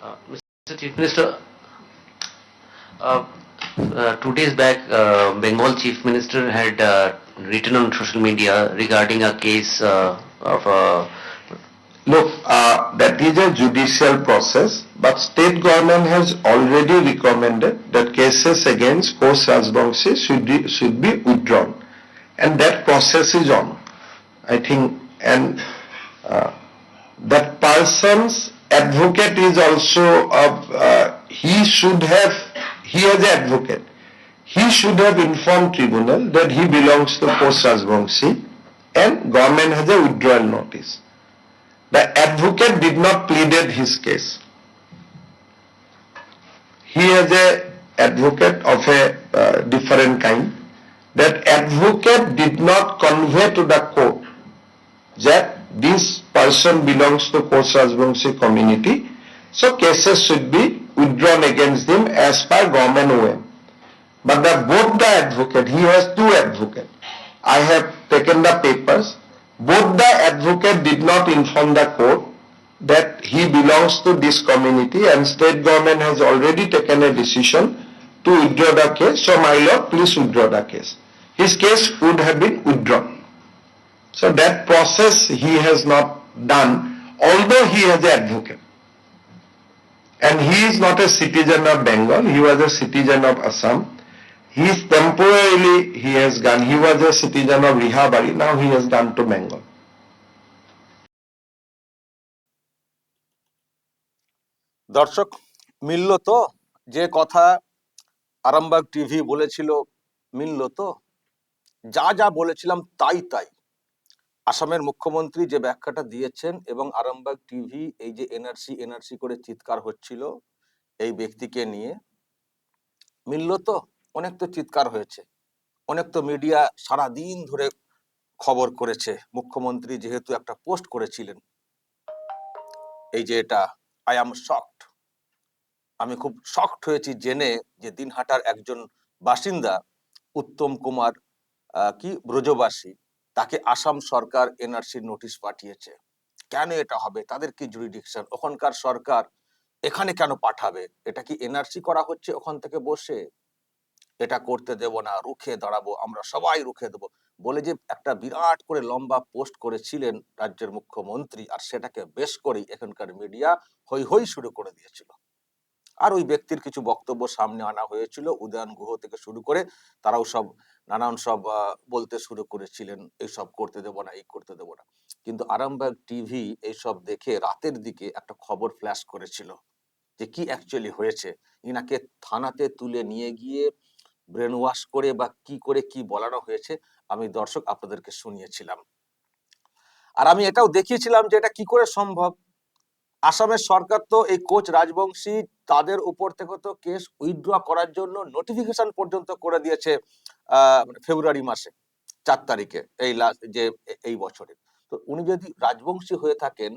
Uh, Mr. Chief Minister, uh, uh, two days back, uh, Bengal Chief Minister had uh, written on social media regarding a case uh, of uh, Look, uh, that is a judicial process, but state government has already recommended that cases against Kosh Rajbangshi should be, should be withdrawn. And that process is on. I think, and uh, that person's advocate is also, of, uh, he should have, he has an advocate. He should have informed tribunal that he belongs to Kosh Rajbangshi and government has a withdrawal notice. The advocate did not pleaded his case. He has a advocate of a uh, different kind. That advocate did not convey to the court that this person belongs to Kosh Rajbangshi community, so cases should be withdrawn against him as per government OM. But the, both the advocate, he has two advocates. I have taken the papers. Both the advocate did not inform the court that he belongs to this community and state government has already taken a decision to withdraw the case. So my lord, please withdraw the case. His case would have been withdrawn. So that process he has not done, although he has an advocate. And he is not a citizen of Bengal, he was a citizen of Assam. He is temporarily, he has gone, he was a citizen of Rihabari, now he has gone to Bengal. দর্শক মিলল তো যে কথা Arambagh TV বলেছিল মিলল তো যা যা বলেছিলাম তাই তাই আসামের মুখ্যমন্ত্রী যে ব্যাখ্যাটা দিয়েছেন এবং আরামবাগ টিভি এই যে এনআরসি এনআরসি করে চিৎকার হচ্ছিল এই ব্যক্তিকে নিয়ে, মিলল তো, অনেক তো চিৎকার হয়েছে। অনেক তো মিডিয়া সারা দিন ধরে খবর করেছে, মুখ্যমন্ত্রী যেহেতু একটা পোস্ট করেছিলেন। এই যে এটা, আই এম শকড। আমি খুব শকড হয়েছি জেনে যে দিনহাটার একজন বাসিন্দা, উত্তম কুমার কি ব্রজবাসী তাকে আসাম সরকার এনআরসির নোটিশ পাঠিয়েছে। কেন এটা হবে? তাদের কি জুরিডিকশন ওখানকার সরকার এখানে কেন পাঠাবে? এটা কি এনআরসি করা হচ্ছে ওখান থেকে বসে? এটা করতে দেব না, রুখে দাঁড়াবো, আমরা সবাই রুখে দেবো। বলে যে একটা বিরাট করে লম্বা পোস্ট করেছিলেন রাজ্যের মুখ্যমন্ত্রী, আর সেটাকে বেশ করেই এখানকার মিডিয়া হই হই শুরু করে দিয়েছিল। আর ওই ব্যক্তির কিছু বক্তব্য সামনে আনা হয়েছিল, উদয়ন গুহ থেকে শুরু করে তারাও সব নানান সব বলতে শুরু করেছিলেন এইসব করতে দেব না, এই করতে দেব না। কিন্তু আরামবাগ টিভি এইসব দেখে রাতের দিকে একটা খবর ফ্ল্যাশ করেছিল যে কি অ্যাকচুয়ালি হয়েছে। ইনাকে থানাতে তুলে নিয়ে গিয়ে ব্রেন ওয়াশ করে বা কি করে কি বলানো হয়েছে আমি দর্শক আপনাদেরকে শুনিয়েছিলাম। আর আমি এটাও দেখিয়েছিলাম যে এটা কি করে সম্ভব? আসামের সরকার তো এই কোচ রাজবংশী তাদের উপর থেকে তো কেস উইথড্র করার জন্য নোটিফিকেশন পর্যন্ত করে দিয়েছে মানে ফেব্রুয়ারি মাসে, চার তারিখে, এই যে, এই বছরে। তো উনি যদি রাজবংশী হয়ে থাকেন,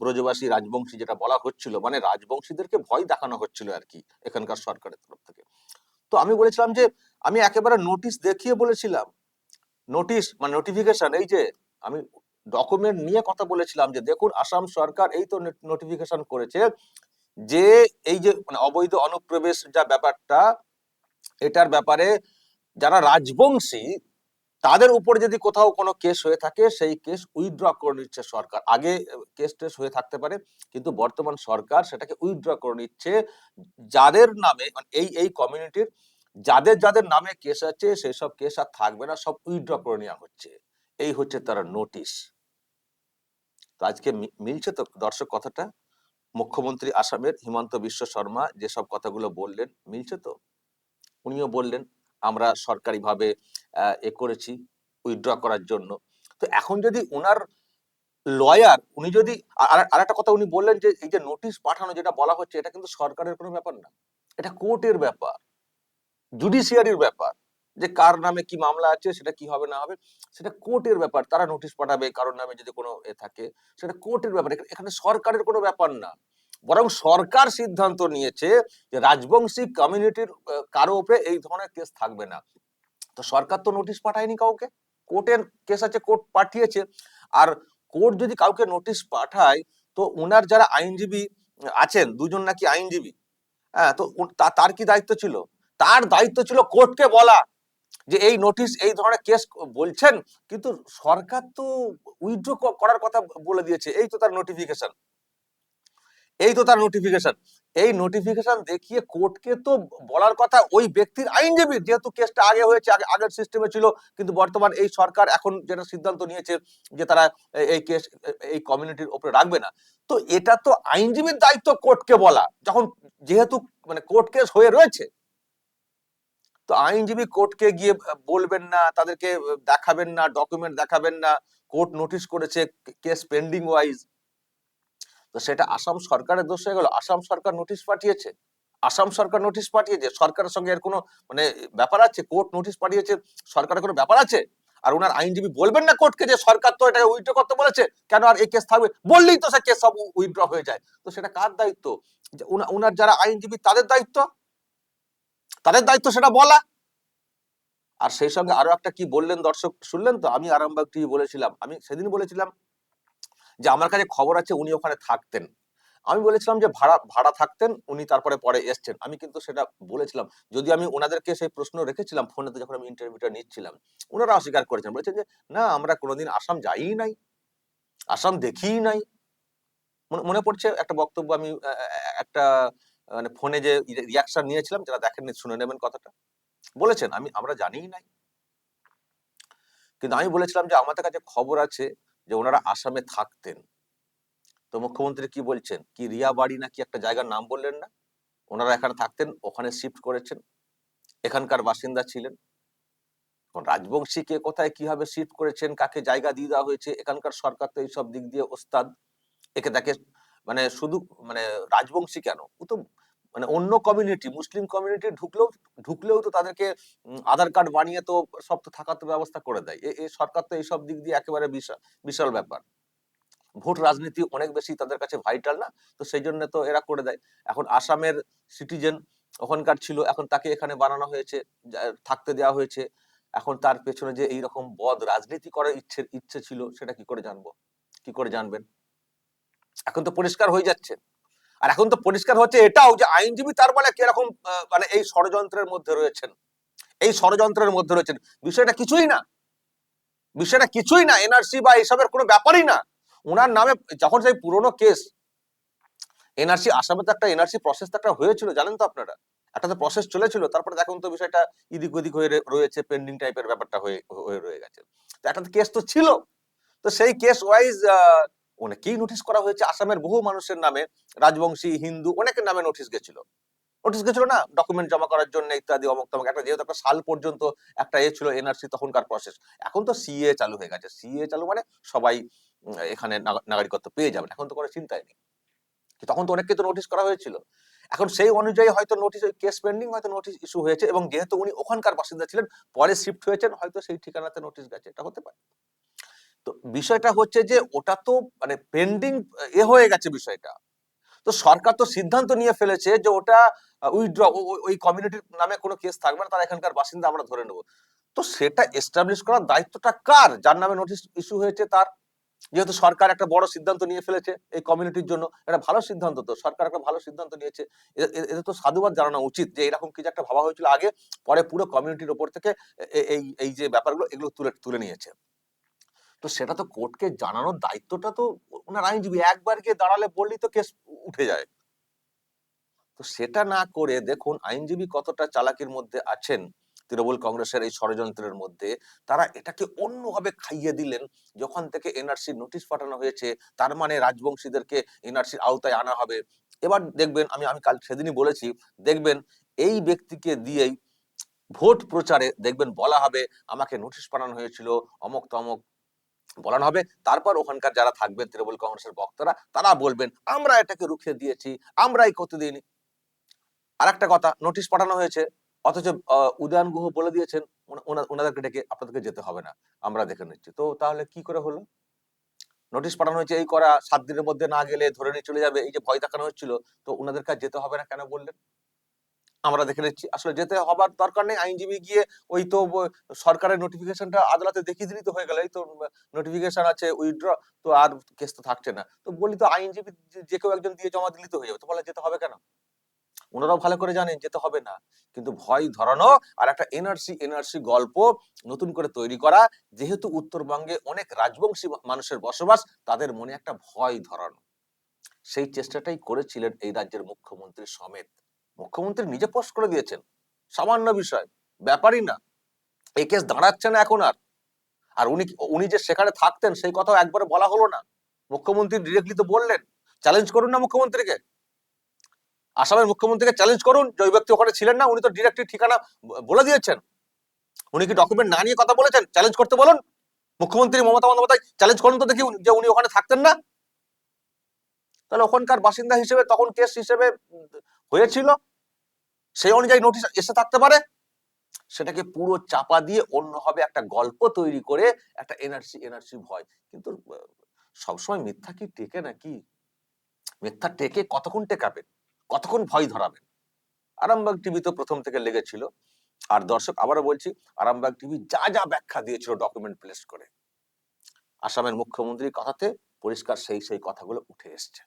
ব্রজবাসী রাজবংশী যেটা বলা হচ্ছিল মানে রাজবংশীদেরকে ভয় দেখানো হচ্ছিল আর কি, এখানকার সরকারের তরফ থেকে। তো আমি বলেছিলাম যে, আমি একেবারে নোটিশ দেখিয়ে বলেছিলাম। নোটিশ মানে নোটিফিকেশন এই যে, আমি ডকুমেন্ট নিয়ে কথা বলেছিলাম যে, দেখুন, আসাম সরকার এই তো নোটিফিকেশন করেছে যে এই যে মানে অবৈধ অনুপ্রবেশ যা ব্যাপারটা, এটার ব্যাপারে যারা রাজবংশী, তাদের উপর যদি কোথাও কোনো কেস হয়ে থাকে, সেই কেস উইথড্র করে নিচ্ছে সরকার। আগে কেস টেস হয়ে থাকতে পারে, কিন্তু বর্তমান সরকার সেটাকে উইথড্র করে নিচ্ছে যাদের নামে মানে এই এই কমিউনিটির যাদের যাদের নামে কেস আছে সেসব কেস আর থাকবে না, সব উইথড্র করে নেওয়া হচ্ছে। এই হচ্ছে তারা নোটিশ। তো আজকে মিলছে তো দর্শক কথাটা? মুখ্যমন্ত্রী আসামের হিমন্ত বিশ্ব শর্মা যেসব কথাগুলো বললেন, মিলছে তো? উনিও বললেন, আমরা সরকারিভাবে এ করেছি, উইথড্র করার জন্য। তো এখন যদি ওনার লয়ার, উনি যদি আর- একটা কথা উনি বললেন যে, এই যে নোটিশ পাঠানো যেটা বলা হচ্ছে, এটা কিন্তু সরকারের কোনো ব্যাপার না। এটা কোর্টের ব্যাপার, জুডিশিয়ারির ব্যাপার। যে কার নামে কি মামলা আছে, সেটা কি হবে না হবে, সেটা কোর্টের ব্যাপার। তারা নোটিশ পাঠাবে কারোর নামে যদি কোনো এ থাকে, সেটা কোর্টের ব্যাপার। এখানে- সরকারের কোনো ব্যাপার না। বরং সরকার সিদ্ধান্ত নিয়েছে যে রাজবংশী কমিউনিটির কারও উপরে এই ধরনের কেস থাকবে না। তো সরকার তো নোটিশ পাঠায়নি কাউকে। কোর্টের কেস আছে, কোর্ট পাঠিয়েছে। আর কোর্ট যদি কাউকে নোটিশ পাঠায়, তো ওনার যারা আইনজীবী আছেন, দুজন নাকি আইনজীবী হ্যাঁ তা- তার কি দায়িত্ব ছিল? তার দায়িত্ব ছিল কোর্টকে বলা। যে এই নোটিশ এই ধরনের কেস বলছেন, কিন্তু সরকার তো উইথড্র করার কথা বলে দিয়েছে। এই তো তার নোটিফিকেশন এই তো তার নোটিফিকেশন এই নোটিফিকেশন দেখিয়ে কোর্টকে তো বলার কথা ওই ব্যক্তির আইনজীবী, যেহেতু কেসটা আগে হয়েছে, আগে, আগের সিস্টেমে ছিল, কিন্তু বর্তমান এই সরকার এখন যেটা সিদ্ধান্ত নিয়েছে যে তারা এই কেস এই কমিউনিটির উপরে রাখবে না। তো এটা তো আইনজীবীর দায়িত্ব কোর্টকে বলা। যখন যেহেতু মানে কোর্ট কেস হয়ে রয়েছে তো আইনজীবী কোর্টকে গিয়ে বলবেন না, তাদেরকে দেখাবেন না ডকুমেন্ট দেখাবেন না, কোর্ট নোটিশ করেছে কেস পেন্ডিং ওয়াইজ তো সেটা আসাম সরকারের দোষ হয়ে গেল। আসাম সরকার নোটিশ পাঠিয়েছে। আসাম সরকার নোটিশ পাঠিয়েছে। সরকারের সঙ্গে এর কোনো মানে ব্যাপার আছে? কোর্ট নোটিশ পাঠিয়েছে। সরকারের কোনো ব্যাপার আছে? আর ওনার আইনজীবী বলবেন না কোর্টকে যে সরকার তো এটা উইথড্র করতে বলেছে, কেন আর এই কেস থাকবে? বললেই তো সে কেস সব উইথড্র হয়ে যায়। তো সেটা কার দায়িত্ব? উনার যারা আইনজীবী, তাদের দায়িত্ব? তাদের দায়িত্ব সেটা বলা। আর সেই সঙ্গে আরও একটা কি বললেন দর্শক, শুনলেন তো? আমি আরামবাগ টিভি বলেছিলাম। আমি সেদিন বলেছিলাম যে, আমার কাছে খবর আছে, উনি ওখানে থাকতেন। আমি বলেছিলাম যে, ভাড়া ভাড়া থাকতেন, উনি তারপরে পরে এসছেন। আমি কিন্তু সেটা বলেছিলাম। যদি আমি ওনাদেরকে সেই প্রশ্ন রেখেছিলাম ফোনেতে যখন আমি ইন্টারভিউটা নিচ্ছিলাম ওনারা অস্বীকার করেছেন। বলেছেন যে, না, আমরা কোনোদিন আসাম যাইই নাই। আসাম দেখিই নাই। মনে- পড়ছে একটা বক্তব্য আমি একটা মানে ফোনে যে রিয়াকশন নিয়েছিলাম, যারা দেখেননি শুনে নেবেন কথাটা। বলেছেন, আমি, আমরা জানিই নাই। কিন্তু আমি বলেছিলাম যে, আমাদের কাছে খবর আছে যে, ওনারা আসামে থাকতেন। তো মুখ্যমন্ত্রী কি বলছেন? কি রিয়া বাড়ি নাকি একটা জায়গার নাম বললেন না? ওনারা এখানে থাকতেন, ওখানে শিফট করেছেন। এখানকার বাসিন্দা ছিলেন। রাজবংশী কে কোথায় কীভাবে শিফট করেছেন? কাকে জায়গা দিয়ে দেওয়া হয়েছে? এখানকার সরকার তো এইসব দিক দিয়ে ওস্তাদ। একে দেখে মানে শুধু মানে রাজবংশী কেন? ও তো মানে অন্য কমিউনিটি মুসলিম কমিউনিটি ঢুকলেও ঢুকলেও তো তাদেরকে আধার কার্ড বানিয়ে তো সব তো থাকার তো ব্যবস্থা করে দেয়। এ- সরকার তো এইসব দিক দিয়ে একেবারে বিশাল বিশাল ব্যাপার। ভোট রাজনীতি অনেক বেশি তাদের কাছে ভাইটাল না, তো সেই জন্য তো এরা করে দেয়। এখন আসামের সিটিজেন ওখানকার ছিল, এখন তাকে এখানে বানানো হয়েছে থাকতে দেওয়া হয়েছে। এখন তার পেছনে যে এইরকম বদ রাজনীতি করার ইচ্ছে ইচ্ছে ছিল, সেটা কি করে জানব? কি করে জানবেন? এখন তো পরিষ্কার হয়ে যাচ্ছে। আর এখন তো পরিষ্কার হচ্ছে এটাও যে আইনজীবী তার মানে কীরকম মানে এই ষড়যন্ত্রের মধ্যে রয়েছেন। এই ষড়যন্ত্রের মধ্যে রয়েছেন। বিষয়টা কিছুই না। বিষয়টা কিছুই না। এনআরসি বা এইসবের কোনো ব্যাপারই না। ওনার নামে যখন সেই পুরোনো কেস, এনআরসি আসামে তো একটা এনআরসি প্রসেস একটা হয়েছিল, জানেন তো আপনারা? একটা তো প্রসেস চলেছিল, তারপরে দেখুন তো বিষয়টা ইদিক ওদিক হয়ে রয়েছে পেন্ডিং টাইপের ব্যাপারটা হয়ে হয়ে রয়ে গেছে। তো একটা কেস তো ছিল। তো সেই কেস ওয়াইজ অনেকেই নোটিশ করা হয়েছে আসামের বহু মানুষের নামে, রাজবংশী, হিন্দু অনেকের নামে নোটিশ গেছিল। নোটিশ গেছিল না? ডকুমেন্ট জমা করার জন্য ইত্যাদি, অমুক তমুক, একটা যেহেতু একটা সাল পর্যন্ত একটা এ ছিল এনআরসি, তখনকার প্রসেস এখন তো সিএ চালু হয়ে গেছে। সিএ চালু মানে সবাই এখানে নাগরিকত্ব পেয়ে যাবেন। এখন তো কোনো চিন্তাই নেই। তখন তো অনেককে তো নোটিশ করা হয়েছিল। এখন সেই অনুযায়ী হয়তো নোটিশ কেস পেন্ডিং হয়তো নোটিশ ইস্যু হয়েছে এবং যেহেতু উনি ওখানকার বাসিন্দা ছিলেন, পরে শিফট হয়েছেন, হয়তো সেই ঠিকানাতে নোটিশ গেছে। এটা হতে পারে। তো বিষয়টা হচ্ছে যে ওটা তো মানে পেন্ডিং এ হয়ে গেছে বিষয়টা। তো সরকার তো সিদ্ধান্ত নিয়ে ফেলেছে যে ওটা উইথড্র ওই কমিউনিটির নামে কোনো কেস থাকবে না, তারা এখানকার বাসিন্দা, আমরা ধরে নেব। তো সেটা এস্টাবলিশ করার দায়িত্বটা কার? যার নামে নোটিশ ইস্যু হয়েছে তার। যেহেতু সরকার একটা বড় সিদ্ধান্ত নিয়ে ফেলেছে এই কমিউনিটির জন্য, এটা ভালো সিদ্ধান্ত তো, সরকার একটা ভালো সিদ্ধান্ত নিয়েছে। এ- এ- এদের তো সাধুবাদ জানানো উচিত যে এরকম কিছু একটা ভাবা হয়েছিল আগে, পরে পুরো কমিউনিটির ওপর থেকে এই এই যে ব্যাপারগুলো, এগুলো তুলে তুলে নিয়েছে। তো সেটা তো কোর্টকে জানানোর দায়িত্বটা তো ওনার আইনজীবী। একবার গিয়ে দাঁড়ালে বললেই তো কেস উঠে যায়। তো সেটা না করে দেখুন, আইনজীবী কতটা চালাকির মধ্যে আছেন তৃণমূল কংগ্রেসের এই ষড়যন্ত্রের মধ্যে, তারা এটাকে অন্যভাবে খাইয়ে দিলেন। যখন থেকে এনআরসি নোটিশ পাঠানো হয়েছে, তার মানে রাজবংশীদেরকে এনআরসির আওতায় আনা হবে। এবার দেখবেন, আমি আমি কাল সেদিনই বলেছি, দেখবেন এই ব্যক্তিকে দিয়েই ভোট প্রচারে দেখবেন বলা হবে, আমাকে নোটিশ পাঠানো হয়েছিল, অমক তমক বলানো হবে। তারপর ওখানকার যারা থাকবেন তৃণমূল কংগ্রেসের বক্তারা, তারা বলবেন, আমরা এটাকে রুখে দিয়েছি, আমরাই করতে দিইনি আর একটা কথা, নোটিশ পাঠানো হয়েছে, অথচ উদয়ন গুহ বলে দিয়েছেন, ওনা- ওনা- ওনাদেরকে ডেকে আপনাদেরকে যেতে হবে না, আমরা দেখে নিচ্ছি। তো তাহলে কি করে হলো? নোটিশ পাঠানো হয়েছে, এই করা, সাত দিনের মধ্যে না গেলে ধরে নিয়ে চলে যাবে, এই যে ভয় দেখানো হচ্ছিল, তো ওনাদের কাছে যেতে হবে না কেন বললেন? আমরা দেখে নিচ্ছি। আসলে যেতে হবার দরকার নেই। আইনজীবী গিয়ে ওই তো সরকারের নোটিফিকেশনটা আদালতে দেখিয়ে দিলেই তো হয়ে গেল। এই তো নোটিফিকেশন আছে উইথড্র তো আর কেস তো থাকছে না। তো বলি তো আইনজীবী যে- কেউ একজন দিয়ে জমা দিলেই তো হয়ে যাবে। তো বলে যেতে হবে কেন? ওনারাও ভালো করে জানেন যেতে হবে না। কিন্তু ভয় ধরানো আর একটা এনআরসি এনআরসি গল্প নতুন করে তৈরি করা, যেহেতু উত্তরবঙ্গে অনেক রাজবংশী মানুষের বসবাস, তাদের মনে একটা ভয় ধরানো। সেই চেষ্টাটাই করেছিলেন এই রাজ্যের মুখ্যমন্ত্রী সমেত। মুখ্যমন্ত্রী নিজে পোস্ট করে দিয়েছেন। সামান্য বিষয়, ব্যাপারই না। এই কেস দাঁড়াচ্ছে না এখন আর। আর উনি উনি যে সেখানে থাকতেন, সেই কথাও একবারে বলা হলো না। মুখ্যমন্ত্রী ডিরেক্টলি তো বললেন চ্যালেঞ্জ করুন না মুখ্যমন্ত্রীকে। আসামের মুখ্যমন্ত্রীকে চ্যালেঞ্জ করুন, যে ওই ব্যক্তি ওখানে ছিলেন না, উনি তো ডিরেক্টলি ঠিকানা বলে দিয়েছেন। উনি কি ডকুমেন্ট না নিয়ে কথা বলেছেন? চ্যালেঞ্জ করতে বলুন। মুখ্যমন্ত্রী মমতা বন্দ্যোপাধ্যায় চ্যালেঞ্জ করুন তো দেখি যে উনি ওখানে থাকতেন না? তাহলে ওখানকার বাসিন্দা হিসেবে তখন কেস হিসেবে হয়েছিল। সেই অনুযায়ী নোটিশ এসে থাকতে পারে। সেটাকে পুরো চাপা দিয়ে অন্যভাবে একটা গল্প তৈরি করে একটা এনআরসি এনআরসি ভয়। কিন্তু সবসময় মিথ্যা কি টেকে নাকি? মিথ্যা টেকে কতক্ষণ টেকাবেন? কতক্ষণ ভয় ধরাবেন? আরামবাগ টিভি তো প্রথম থেকে লেগেছিল। আর দর্শক, আবারও বলছি, আরামবাগ টিভি যা যা ব্যাখ্যা দিয়েছিল ডকুমেন্ট প্লেস করে। আসামের মুখ্যমন্ত্রীর কথাতে পরিষ্কার সেই সেই কথাগুলো উঠে এসছে।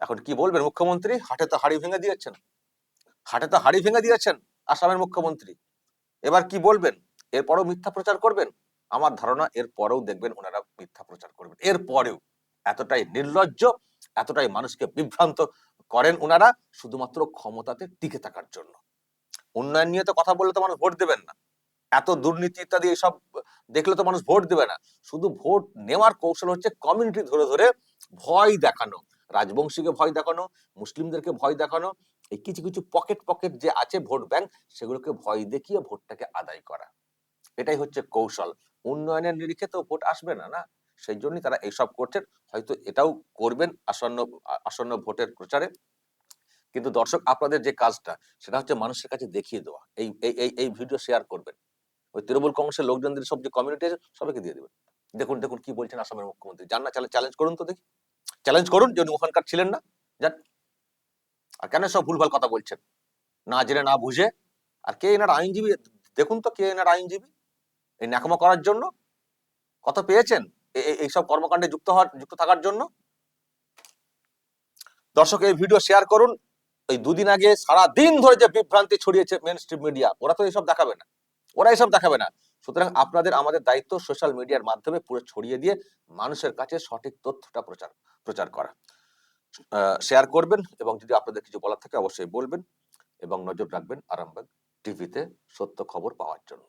এখন কি বলবেন মুখ্যমন্ত্রী? হাটে তো হাড়ি ভেঙে দিয়েছেন। হাটে তো হাড়ি ভেঙে দিয়েছেন আসামের মুখ্যমন্ত্রী। এবার কি বলবেন? এরপরেও মিথ্যা প্রচার করবেন? আমার ধারণা এর পরেও দেখবেন ওনারা মিথ্যা প্রচার করবেন। এর পরেও এতটাই নির্লজ্জ, এতটাই মানুষকে বিভ্রান্ত করেন ওনারা শুধুমাত্র ক্ষমতাতে টিকে থাকার জন্য। উন্নয়ন নিয়ে তো কথা বললে তো মানুষ ভোট দেবেন না। এত দুর্নীতি ইত্যাদি এসব দেখলে তো মানুষ ভোট দেবে না। শুধু ভোট নেওয়ার কৌশল হচ্ছে কমিউনিটি ধরে ধরে ভয় দেখানো। রাজবংশীকে ভয় দেখানো, মুসলিমদেরকে ভয় দেখানো এই কিছু কিছু পকেট পকেট যে আছে ভোট ব্যাংক সেগুলোকে ভয় দেখিয়ে ভোটটাকে আদায় করা। এটাই হচ্ছে কৌশল। উন্নয়নের নিরিখে তো ভোট আসবে না না? সেই জন্যই তারা এইসব করছেন। হয়তো এটাও করবেন আসন্ন আসন্ন ভোটের প্রচারে। কিন্তু দর্শক, আপনাদের যে কাজটা, সেটা হচ্ছে মানুষের কাছে দেখিয়ে দেওয়া। এই এই এই ভিডিও শেয়ার করবেন। ওই তৃণমূল কংগ্রেসের লোকজনদের সব যে কমিউনিটি আছে, সবাইকে দিয়ে দেবেন। দেখুন দেখুন কি বলছেন আসামের মুখ্যমন্ত্রী। জান না চ্যালেঞ্জ করুন তো দেখি। চ্যালেঞ্জ করুন যে উনি ওখানকার ছিলেন না। যান। আর কেন সব ভুলভাল কথা বলছেন? না জেনে না বুঝে? আর কে এনার আইনজীবী? দেখুন তো কে এনার আইনজীবী? এই ন্যাকামো করার জন্য? কত পেয়েছেন? এইসব কর্মকাণ্ডে যুক্ত হওয়ার, যুক্ত থাকার জন্য? দর্শক, এই ভিডিও শেয়ার করুন। এই দুদিন আগে সারা দিন ধরে যে বিভ্রান্তি ছড়িয়েছে মেন স্ট্রিম মিডিয়া, ওরা তো এসব দেখাবে না। ওরা এসব দেখাবে না। সুতরাং আপনাদের, আমাদের দায়িত্ব সোশ্যাল মিডিয়ার মাধ্যমে পুরো ছড়িয়ে দিয়ে মানুষের কাছে সঠিক তথ্যটা প্রচার প্রচার করা। শেয়ার করবেন এবং যদি আপনাদের কিছু বলার থাকে অবশ্যই বলবেন এবং নজর রাখবেন আরামবাগ টিভিতে সত্য খবর পাওয়ার জন্য।